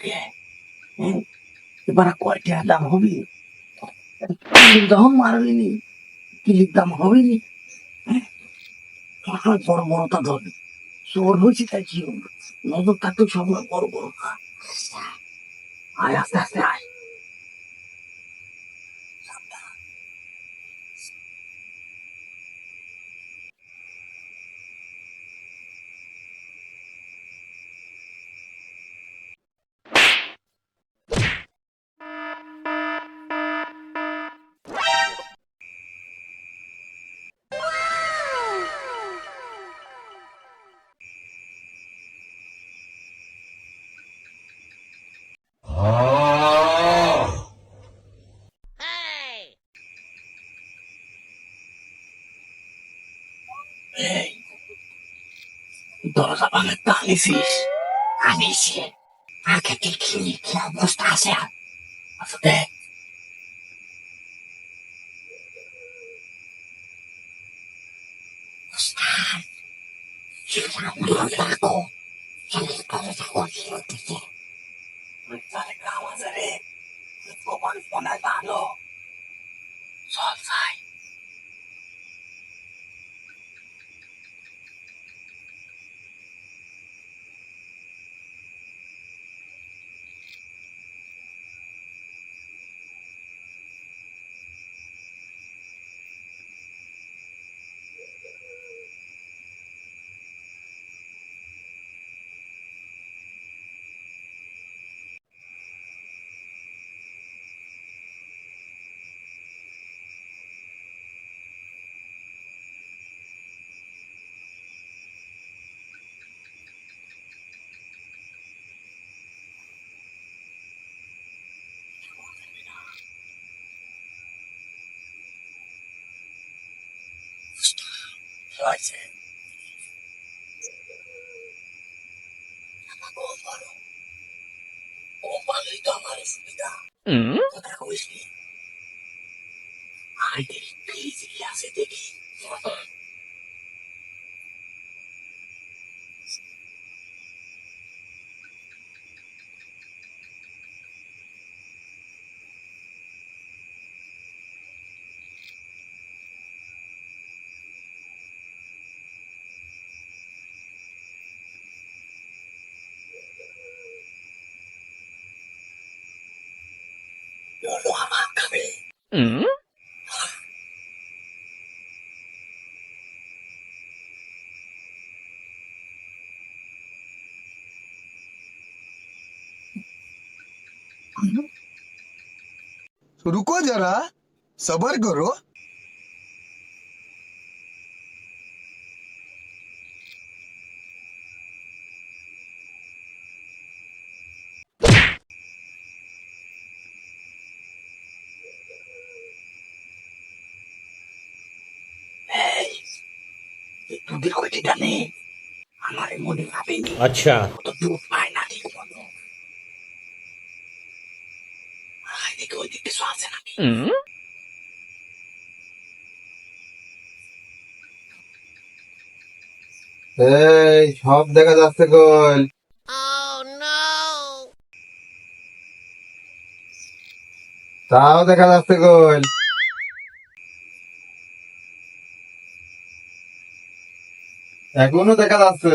কে হ্যাঁ? এবার কয়টা দাম হবিনি হ্যাঁ? বড় বড়টা তাই নজর সবসময় বড় আয়, আস্তে আস্তে আয় এই দরজা ভাঙে টানিছিস আনিছি আগে দেখিনি কি অবস্থা আছে দেখ ভালো চল যাই হয়েছে ও বলো তো আমার সুবিধা। কথা কইস নি? দেখি আছে দেখি। रुको जरा सबर करो এই এই দুধের কয়টিটা নেই আমার মনে ভাবেনি अच्छा ও তো আছে নাকি? এই সব দেখা যাচ্ছে কল তাও দেখা যাচ্ছে কল এখনও দেখা যাচ্ছে।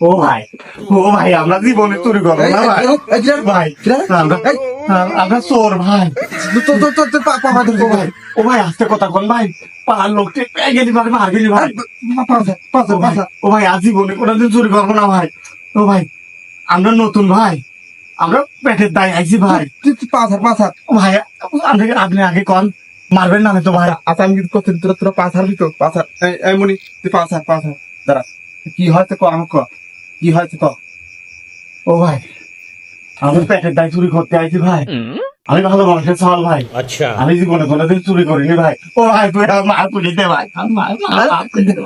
ও ভাই ও ভাই আমরা জীবনে চুরি করব না ভাই। ভাই আমরা চোর ভাই। তো তো তো তো ও ভাই আস্তে কথা কোন ভাই। লোকটি গেলি ভাই মার গেলি ভাই। পাঁচা ও ভাই পাঁচা কোনোদিন চুরি করব না ভাই। ও ভাই আমরা নতুন ভাই। আমরা পেটের দায় আইছি ভাই। তুই তুই পাঁচা পাঁচা ও ভাই আপনি আপনি আগে কন। মারবেন না তো ভাই। আচ্ছা আমি কিন্তু তোরা তোরা পাঁচ তো? পাঁচ এই মনি তুই পাঁচ পাঁচ দাঁড়া কি হয়েছে ক আমাকে কি হয়েছে তো ও ভাই আমি পেটের দায় চুরি করতে আইছি ভাই। আমি ভালো মানুষের চল ভাই। আচ্ছা। আমি জীবনে কোনোদিন চুরি করিনি ভাই। ও ভাই তুই মা তুলে দে ভাই। হ্যাঁ?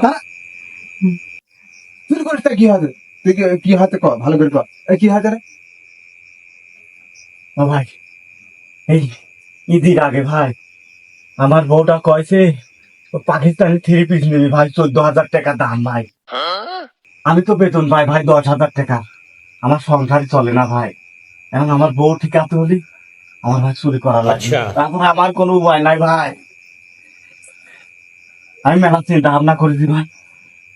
হ্যাঁ? চুরি করিস কি হবে তুই কি হাতে ক ভালো করে ক কি হাতে রে? ও ভাই এই ঈদের আগে ভাই আমার বউটা কয়েছে পাকিস্তানি থ্রি পিস নিবি ভাই চোদ্দ হাজার টাকা দাম ভাই। আমি তো বেতন পাই ভাই দশ হাজার টাকা। আমার সংসারই চলে না ভাই। এখন আমার বউ ঠিক আছে হলি আমার ভাই চুরি করা লাগবে। আচ্ছা। তারপর আমার কোনো উপায় নাই ভাই। আমি মেলা চিন্তা ভাবনা করেছি ভাই।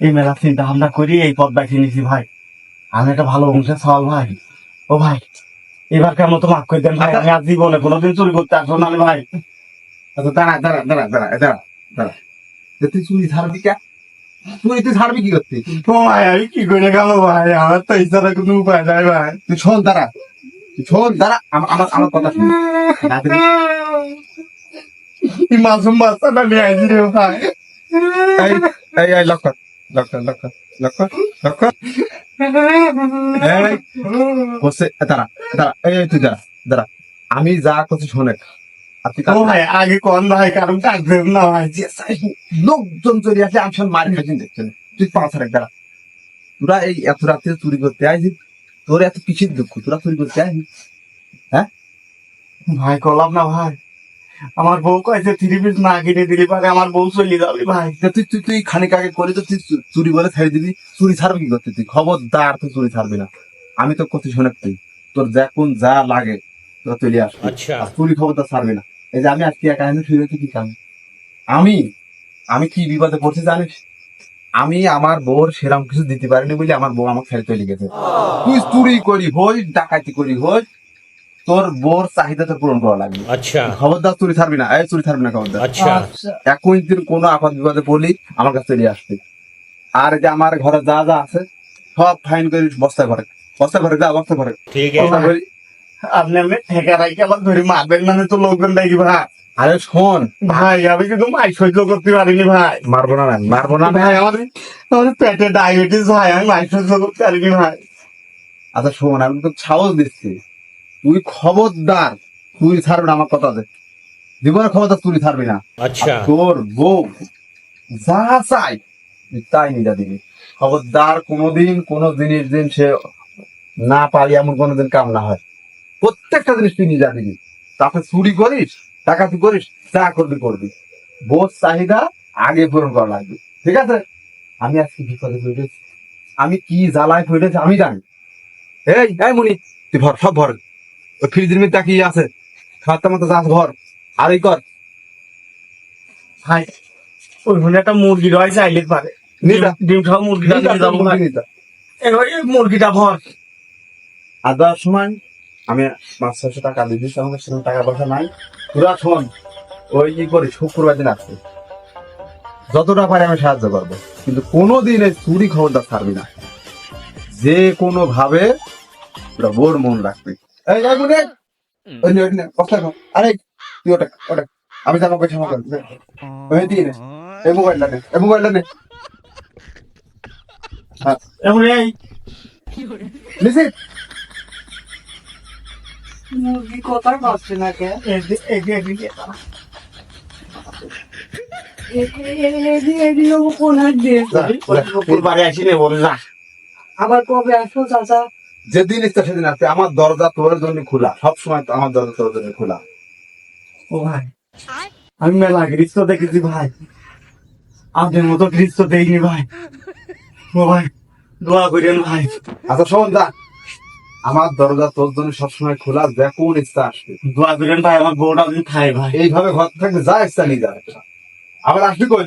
এই মেলা চিন্তা ভাবনা করি এই পথ বেছে নিয়েছি ভাই। আমি একটা ভালো অংশে সওয়াল ভাই। ও ভাই এবার কেমন তো মাফ করে দেন ভাই। আমি আর জীবনে কোনোদিন চুরি করতে আসব না ভাই। আচ্ছা দাঁড়া দাঁড়া দাঁড়া দাঁড়া দাঁড়া দাঁড়া। তুই চুরি ছাড়বি কে? তুই তুই ছাড়বি কি করতে? ও ভাই আমি কি করে গেল ভাই? আমার তো ইচ্ছাটা কোনো উপায় নাই ভাই। তুই শোন দাঁড়া। শোন দাঁড়া আমার আমার কথা শুন। রাত্রি এই মাসুম বাচ্চাটা নিয়ে আইছি রে ভাই। এই এই দাঁড়া দাঁড়া তুই দাঁড়া দাঁড়া। আমি যা করছি শোনে ও ভাই আগে কোন ভাই কারণ কাটবেন না ভাই লোকজন চলে আসে আমি সব মার খাচ্ছেন দেখছেন তুই পাঁচ হাজার দাঁড়া। তোরা এই এত রাতে চুরি করতে আসি তোর এত পিছিয়ে দুঃখ তোরা চুরি করতে আসি হ্যাঁ? ভাই কলাম না ভাই। আমার বউ কয়েছে থ্রি পিস না কিনে দিলি পারে আমার বউ চলে যাবি ভাই। তুই তুই তুই খানিক আগে করে তো তুই চুরি বলে ছেড়ে দিবি। চুরি ছাড়বি কি করতে তুই? খবরদার তুই চুরি ছাড়বি না। আমি তো কথা শোনাক তুই। তোর যা কোন যা লাগে তোরা চলে আস আচ্ছা। চুরি খবরদার ছাড়বি না। এই যে আমি আজকে একা এনে শুয়ে কি কাম? আমি? আমি কি বিপদে পড়ছি জানিস? আমি আমার বউর সেরকম কিছু দিতে পারিনি বলে আমার বউ আমাকে ফেলে চলে গেছে। তুই চুরি করি হই ডাকাতি করি হই তোর বোর চাহিদা তোর পূরণ করা লাগবে। আচ্ছা। খবরদার চুরি ছাড়বি না এই চুরি ছাড়বি না খবরদার। আচ্ছা।, আচ্ছা। একই দিন কোনো আপদ বিপদে পড়লি আমার কাছে চলে আসবি। আর যে আমার ঘরে যা যা আছে সব ফাইন করে বস্তায় ভরে বস্তায় ভরে যা বস্তা ভরে। ঠিক আছে। আপনি আমি ঠেকা রাখি মারবেন মানে তো লোকজন শোন। ভাই আমি কিন্তু মাই সহ্য করতে পারিনি ভাই। মারবো না ভাই ডায়াবেটিস ভাই। আচ্ছা আমি তুই খবরদার তুই ছাড়বি না আমার কথাতে জীবনের ক্ষমতা তুই ছাড়বি না। আচ্ছা। তোর বউ যা চাই তাই নিজা দিবি। খবরদার কোনোদিন কোনো জিনিস দিন সে না পারি এমন কোনোদিন কাম না হয়। প্রত্যেকটা জিনিস তুই নিজা দিবি তাকে চুরি করিস টাকা তুই করিস যা করবি করবি। বোধ চাহিদা আগে পূরণ করা লাগবে। ঠিক আছে? আমি আজকে বিপদে পড়েছি। আমি কি জ্বালায় পড়েছি আমি জানি। এই এই মুনি তুই ভর সব ভর। ওই ফ্রিজের মধ্যে কি আছে? খাওয়াতে মতো যাস ভর। আর এই কর। ভাই ওই হলে একটা মুরগি রয় চাইলে পারে। ডিম- ডিম খাওয়া মুরগিটা নিয়ে যাব মুরগিটা ভর। আর দেওয়ার সময় আমি পাঁচ ছশো টাকা দিয়ে দিচ্ছি আমাকে সেরকম টাকা পয়সা নাই। পুরা শোন ওই কি করি শুক্রবার দিন আসবে। যতটা পারি আমি সাহায্য করব। কিন্তু কোনোদিন এই চুরি খবরটা ছাড়বি না। যে কোনো ভাবে বোর মন রাখবি। আরে তুই ওটা ওটা আমি জানো পয়সা ওই দিয়ে এই মোবাইলটা নে এই মোবাইলটা নে। হ্যাঁ। এখন এই। নিশ্চিত মুরগি কোথায় পাচ্ছে না কে এদি- এদি- এদিকে দাঁড়া। ওই বাড়ি আসি রে বলে যা। আবার কবে আসব চাচা? যেদিন ইচ্ছা সেদিন আসবে। আমার দরজা তোর জন্য খোলা। সব সময় আমার দরজা তোর জন্য খোলা। ও ভাই আমি মেলা গ্রীষ্ম দেখেছি ভাই। আপনার মতো গ্রীষ্ম দেখিনি ভাই। ও ভাই দোয়া করেন ভাই। আচ্ছা শোন দা আমার দরজা তোর জন্য সবসময় খোলা যখন ইচ্ছা আসবে। দোয়া আধ ভাই আমার বউটা যদি খায় ভাই। এইভাবে ঘর থাকলে যা ইচ্ছা নিয়ে যাবে আবার আসবি কই?